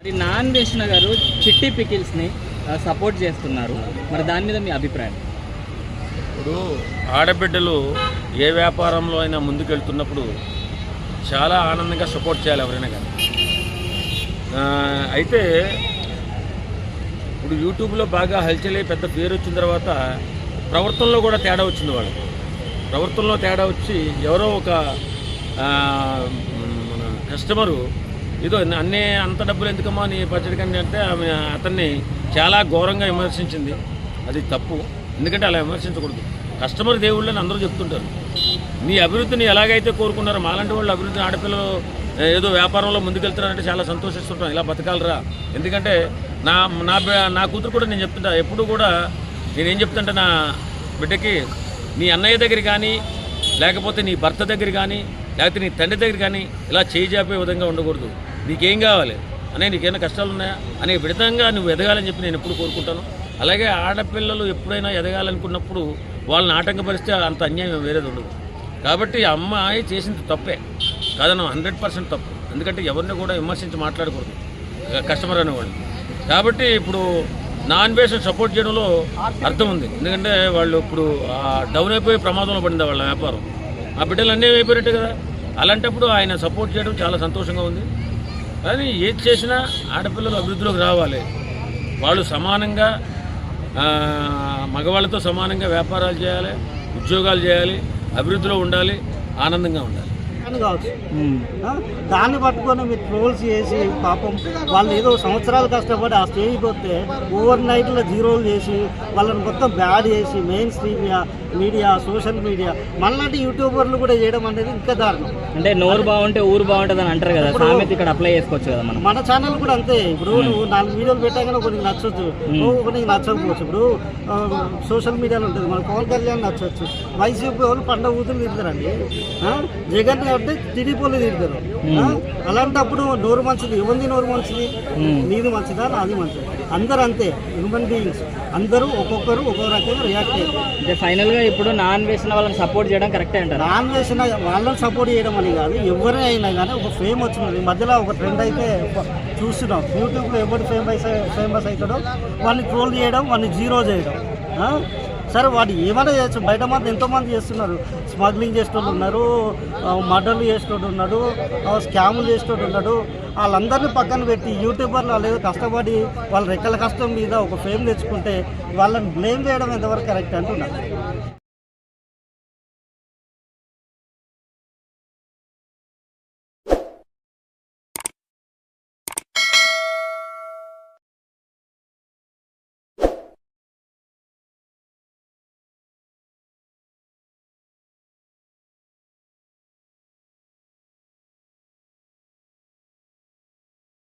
మరి నాన్ వేసిన గారు చిట్టి పికిల్స్ని సపోర్ట్ చేస్తున్నారు. మరి దాని మీద మీ అభిప్రాయం? ఇప్పుడు ఆడబిడ్డలు ఏ వ్యాపారంలో అయినా ముందుకెళ్తున్నప్పుడు చాలా ఆనందంగా సపోర్ట్ చేయాలి ఎవరైనా కానీ. అయితే ఇప్పుడు యూట్యూబ్లో బాగా హల్చల్ పెద్ద పేరు వచ్చిన తర్వాత ప్రవర్తనలో కూడా తేడా వచ్చింది వాళ్ళు ప్రవర్తనలో తేడా వచ్చి ఎవరో ఒక కస్టమరు ఇదో అన్నీ అంత డబ్బులు ఎందుకమ్మా నీ పచ్చడి కంటే అంటే ఆమె అతన్ని చాలా ఘోరంగా విమర్శించింది. అది తప్పు. ఎందుకంటే అలా విమర్శించకూడదు. కస్టమర్ దేవుళ్ళని అందరూ చెప్తుంటారు. మీ అభివృద్ధిని ఎలాగైతే కోరుకున్నారో మాలాంటి వాళ్ళు అభివృద్ధిని ఆడపిల్లలు ఏదో వ్యాపారంలో ముందుకెళ్తున్నారంటే చాలా సంతోషిస్తుంటాం. ఇలా బతకాలరా. ఎందుకంటే నా నా నా కూతురు కూడా నేను చెప్తుంటా. ఎప్పుడు కూడా నేనేం చెప్తుంటే నా బిడ్డకి నీ అన్నయ్య దగ్గర కానీ లేకపోతే నీ భర్త దగ్గర కానీ లేకపోతే నీ తండ్రి దగ్గర కానీ ఇలా చేయి జాపే విధంగా ఉండకూడదు. నీకేం కావాలి? అనే నీకేమైనా కష్టాలు ఉన్నాయా అనే విధంగా నువ్వు ఎదగాలని చెప్పి నేను ఎప్పుడు కోరుకుంటాను. అలాగే ఆడపిల్లలు ఎప్పుడైనా ఎదగాలనుకున్నప్పుడు వాళ్ళని ఆటంకపరిస్తే అంత అన్యాయం వేరేది ఉండదు. కాబట్టి అమ్మాయి చేసింది తప్పే. కాదన్న హండ్రెడ్ పర్సెంట్ తప్పు. ఎందుకంటే ఎవరిని కూడా విమర్శించి మాట్లాడకూడదు. కస్టమర్ అనేవాళ్ళు కాబట్టి ఇప్పుడు నాన్ వేషన్ సపోర్ట్ చేయడంలో అర్థం ఉంది. ఎందుకంటే వాళ్ళు ఇప్పుడు డౌన్ అయిపోయే ప్రమాదంలో పడింది వాళ్ళ వ్యాపారం. ఆ బిడ్డలు అన్నీ అయిపోయినట్టు కదా. అలాంటప్పుడు ఆయన సపోర్ట్ చేయడం చాలా సంతోషంగా ఉంది. కానీ ఏది చేసినా ఆడపిల్లలు అభివృద్ధిలోకి రావాలి. వాళ్ళు సమానంగా మగవాళ్ళతో సమానంగా వ్యాపారాలు చేయాలి ఉద్యోగాలు చేయాలి అభివృద్ధిలో ఉండాలి ఆనందంగా ఉండాలి. కావచ్చు? దాన్ని పట్టుకొని మీరు ట్రోల్స్ చేసి పాపం వాళ్ళు ఏదో సంవత్సరాలు కష్టపడి ఆ స్టేజ్కి వస్తే ఓవర్ నైట్లో జీరోలు చేసి వాళ్ళని మొత్తం బ్యాడ్ చేసి main stream media social media మనలాంటి యూట్యూబర్లు కూడా చేయడం అనేది ఇంకా దారుణం. అంటే నోరు బాగుంటే ఊరు బాగుంటుంది అని అంటారు కదా సామెత ఇక్కడ అప్లై చేసుకోవచ్చు కదా మనం. మన ఛానల్ కూడా అంతే. ఇప్పుడు నువ్వు నాలుగు వీడియోలు పెట్టాగానే కొన్ని నచ్చొచ్చు. కొన్ని నచ్చకపోవచ్చు. ఇప్పుడు సోషల్ మీడియాలో ఉంటుంది. మన పవన్ కళ్యాణ్ నచ్చొచ్చు. వైసీపీ వాళ్ళు పండగ ఊతులు తిడతారండి. ఆ, జగన్ అంటే వాళ్ళు తిడతారు. ఆ, అలాంటప్పుడు నోరు మంచిది. ఎవరిది నోరు మంచిది? నీది మంచిదా? నాది మంచిది? అందరూ అంతే. హ్యూమన్ బీయింగ్స్ అందరూ ఒక్కొక్కరు ఒక్కొక్క రకంగా రియాక్ట్ అయ్యారు అంటే ఫైనల్గా ఇప్పుడు నాన్ వేసిన వాళ్ళని సపోర్ట్ చేయడం కరెక్టే అంటారు? నాన్ వేసిన వాళ్ళని సపోర్ట్ చేయడం అని కాదు ఎవరే అయినా కానీ ఒక ఫేమ్ వచ్చినది ఈ మధ్యలో ఒక ట్రెండ్ అయితే చూస్తున్నాం. యూట్యూబ్లో ఎవరు ఫేమస్ ఫేమస్ అవుతాడో వాడిని ట్రోల్ చేయడం వాడిని జీరో చేయడం. సరే వాడు ఏమైనా చేయొచ్చు. బయట మాత్రం ఎంతోమంది చేస్తున్నారు. స్మగ్లింగ్ చేసేటోళ్ళు ఉన్నారు మర్డర్లు చేసేటోడు ఉన్నాడు స్కాములు చేసేటోడు ఉన్నాడు వాళ్ళందరినీ పక్కన పెట్టి యూట్యూబర్లు వాళ్ళు కష్టపడి వాళ్ళ రెక్కల కష్టం మీద ఒక ఫేమ్ తెచ్చుకుంటే వాళ్ళని బ్లేమ్ చేయడం ఎంతవరకు కరెక్ట్ అంటున్నారు